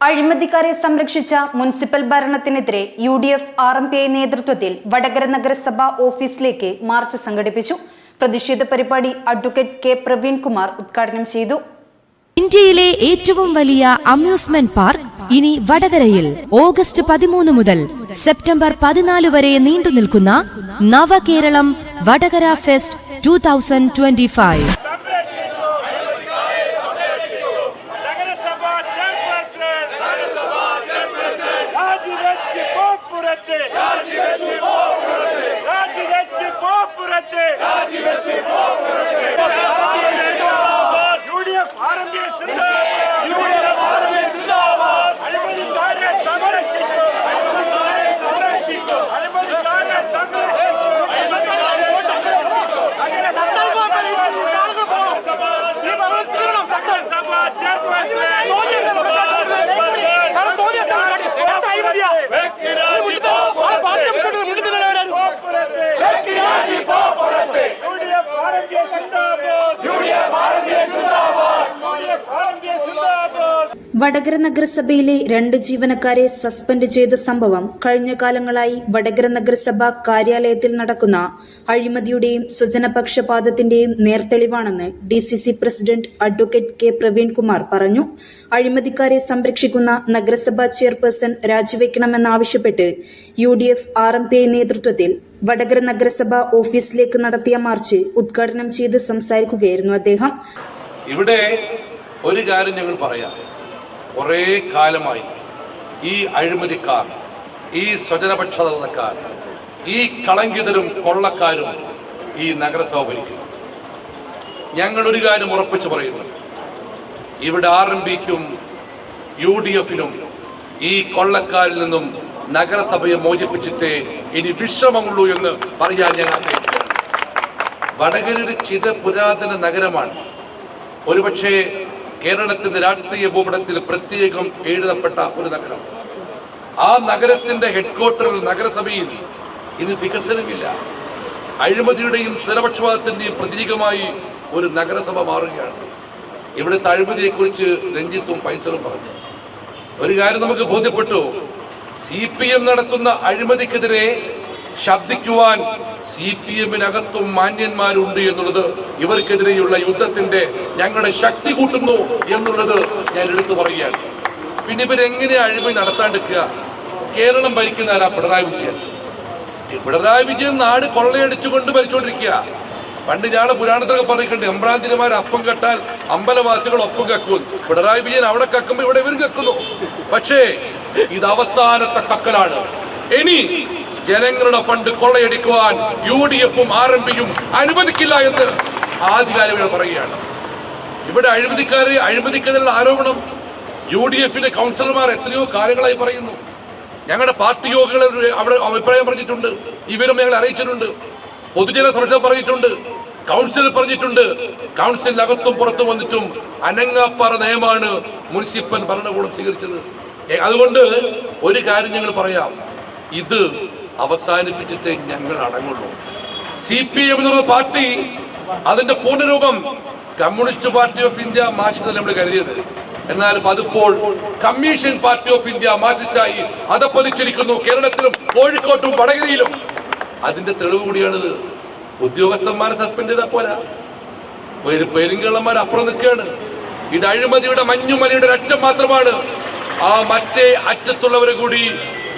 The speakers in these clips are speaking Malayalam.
അഴിമതിക്കാരെ സംരക്ഷിച്ച municipal ഭരണത്തിനെതിരെ U D F R M P I നേതൃത്വത്തിൽ വടകര നഗരസഭാ ഓഫീസിലേക്ക് മാർച്ച് സംഘടിപ്പിച്ചു. പ്രതിഷേധ പരിപാടി അഡ്വക്കേറ്റ് കെ പ്രവീൺ കുമാർ ഉദ്ഘാടനം ചെയ്തു. ഇന്ത്യയിലെ ഏറ്റവും വലിയ അമ്യൂസ്മെന്റ് പാർക്ക് ഇനി വടകരയിൽ ഓഗസ്റ്റ് പതിമൂന്ന് മുതൽ സെപ്റ്റംബർ പതിനാല് വരെ നീണ്ടു നിൽക്കുന്ന Navakeralam Vadakara fest two thousand twenty five. Vadakara നഗരസഭയിലെ രണ്ട് ജീവനക്കാരെ സസ്പെൻഡ് ചെയ്ത സംഭവം കഴിഞ്ഞ കാലങ്ങളായി വടകര നഗരസഭ കാര്യാലയത്തിൽ നടക്കുന്ന അഴിമതിയുടെയും സ്വജനപക്ഷപാതത്തിന്റെയും നേർത്തെളിവാണെന്ന് D C C president advocate K Praveenkumar പറഞ്ഞു. അഴിമതിക്കാരെ സംരക്ഷിക്കുന്ന നഗരസഭാ chairperson രാജിവെക്കണമെന്നാവശ്യപ്പെട്ട് U D F R M P I നേതൃത്വത്തിൽ വടകര നഗരസഭ ഓഫീസിലേക്ക് നടത്തിയ മാർച്ച് ഉദ്ഘാടനം ചെയ്ത് സംസാരിക്കുകയായിരുന്നു അദ്ദേഹം. ഇവിടെ ഒരു കാര്യം ഞങ്ങൾ പറയാം. കുറേ കാലമായി ഈ അഴിമതിക്കാർ ഈ സ്വജനപക്ഷതക്കാർ ഈ കളങ്കിതരും കൊള്ളക്കാരും ഈ നഗരസഭ ഭരിക്കും ഞങ്ങളൊരു കാര്യം ഉറപ്പിച്ചു പറയുന്നു. ഇവിടെ ആർ എം പിക്കും യു ഡി എഫിനും ഈ കൊള്ളക്കാരിൽ നിന്നും നഗരസഭയെ മോചിപ്പിച്ചിട്ടേ ഇനി വിശ്രമമുള്ളൂ എന്ന് പറയാൻ ഞാൻ ആഗ്രഹിക്കുകയാണ് വടകര ഒരു ചിത പുരാതന നഗരമാണ്. ഒരുപക്ഷെ കേരളത്തിന്റെ രാഷ്ട്രീയ ഭൂപടത്തിൽ പ്രത്യേകം എഴുതപ്പെട്ട ഒരു നഗരം. ആ നഗരത്തിന്റെ ഹെഡ്ക്വാർട്ടറിൽ നഗരസഭയിൽ ഇന്ന് വികസനമില്ല. അഴിമതിയുടെയും സ്വരപക്ഷപാതത്തിന്റെയും പ്രതീകമായി ഒരു നഗരസഭ മാറുകയാണ്. ഇവിടുത്തെ അഴിമതിയെക്കുറിച്ച് രഞ്ജിത്തും ഫൈസലും പറഞ്ഞു. ഒരു കാര്യം നമുക്ക് ബോധ്യപ്പെട്ടു. സി പി എം നടത്തുന്ന അഴിമതിക്കെതിരെ ശബ്ദിക്കുവാൻ സി പി എമ്മിനകത്തും മാന്യന്മാരുണ്ട് എന്നുള്ളത് ഇവർക്കെതിരെയുള്ള യുദ്ധത്തിന്റെ ഞങ്ങളുടെ ശക്തി കൂട്ടുന്നു എന്നുള്ളത് ഞാൻ എടുത്തു പറയുകയാണ്. പിന്നെ ഇവരെങ്ങനെ അഴിമതി നടത്താണ്ടിരിക്കുക? കേരളം ഭരിക്കുന്ന ആരാ? പിണറായി വിജയൻ. പിണറായി വിജയൻ നാട് കൊള്ളയടിച്ചുകൊണ്ട് ഭരിച്ചുകൊണ്ടിരിക്കുക പണ്ട് ഞാൻ പുരാണത്തൊക്കെ പറഞ്ഞിട്ടുണ്ട് എമ്പ്രാന്തിരിമാർ അപ്പം കെട്ടാൽ അമ്പലവാസികൾ ഒപ്പം കക്കും. പിണറായി വിജയൻ അവിടെ കക്കുമ്പോ ഇവിടെ ഇവരും കക്കുന്നു. പക്ഷേ ഇത് അവസാനത്തെ കക്കലാണ്. ഇനി ജനങ്ങളുടെ ഫണ്ട് കൊള്ളയടിക്കുവാൻ യു ഡി എഫും ആർ എം പിയും അനുവദിക്കില്ല എന്ന് ആധികാരികൾ പറയുകയാണ്. ഇവിടെ അഴിമതിക്കാരെ അഴിമതിക്കെതിരെയുള്ള ആരോപണം യു ഡി എഫിലെ കൗൺസിലർമാർ എത്രയോ കാര്യങ്ങളായി പറയുന്നു. ഞങ്ങളുടെ പാർട്ടി യോഗങ്ങളിൽ അവിടെ അഭിപ്രായം പറഞ്ഞിട്ടുണ്ട് ഇവരും ഞങ്ങളെ അറിയിച്ചിട്ടുണ്ട് പൊതുജന സംരക്ഷണം പറഞ്ഞിട്ടുണ്ട് കൗൺസിൽ പറഞ്ഞിട്ടുണ്ട് കൗൺസിലിനകത്തും പുറത്തും വന്നിട്ടും അനങ്ങാപ്പാറ നയമാണ് മുനിസിപ്പൽ ഭരണകൂടം സ്വീകരിച്ചത്. അതുകൊണ്ട് ഒരു കാര്യം ഞങ്ങൾ പറയാം. ഇത് അവസാനിപ്പിച്ചിട്ടേ ഞങ്ങൾ അടങ്ങുള്ളൂ. സി പി എം എന്നുള്ള പാർട്ടി അതിന്റെ പൂർണരൂപം communist party of India Marxist നമ്മൾ കരുതിയത്. എന്നാൽ അതിപ്പോൾ കമ്മീഷൻ പാർട്ടി ഓഫ് ഇന്ത്യ മാർക്സിസ്റ്റായി അതപ്പതിച്ചിരിക്കുന്നു. കേരളത്തിലും കോഴിക്കോട്ടും വടകരയിലും. അതിന്റെ തെളിവ് കൂടിയാണിത്. ഉദ്യോഗസ്ഥന്മാരെ സസ്പെൻഡ് ചെയ്താൽ പോരാ. പെരുങ്കള്ളന്മാർ അപ്പുറം നിൽക്കുകയാണ്. ഇത് അഴിമതിയുടെ മഞ്ഞുമലയുടെ ഒരറ്റം മാത്രമാണ്. ആ മറ്റേ അറ്റത്തുള്ളവരെ കൂടി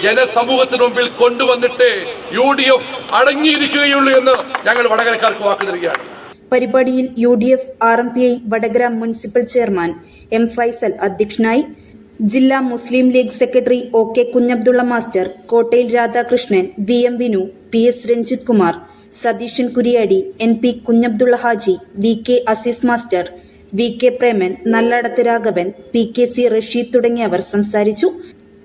ജനസമൂഹത്തിന് മുമ്പിൽ കൊണ്ടുവന്നിട്ട് യു ഡി എഫ് അടങ്ങിയിരിക്കുകയുള്ളൂ എന്ന് ഞങ്ങൾ വടകരക്കാർക്ക് വാക്ക് തരികയാണ് പരിപാടിയിൽ U D F R M P I Vadakara municipal chairman M Faisal അധ്യക്ഷനായി ജില്ലാ Muslim league secretary O K Kunhabdulla master Kottayil Radhakrishnan V M Vinu P S Ranjith Kumar Satheesan Kuriyadi N P Kunhabdulla Haji V K Azeez master V K Preman Nalladath Raghavan P K C Rasheed തുടങ്ങിയവർ സംസാരിച്ചു.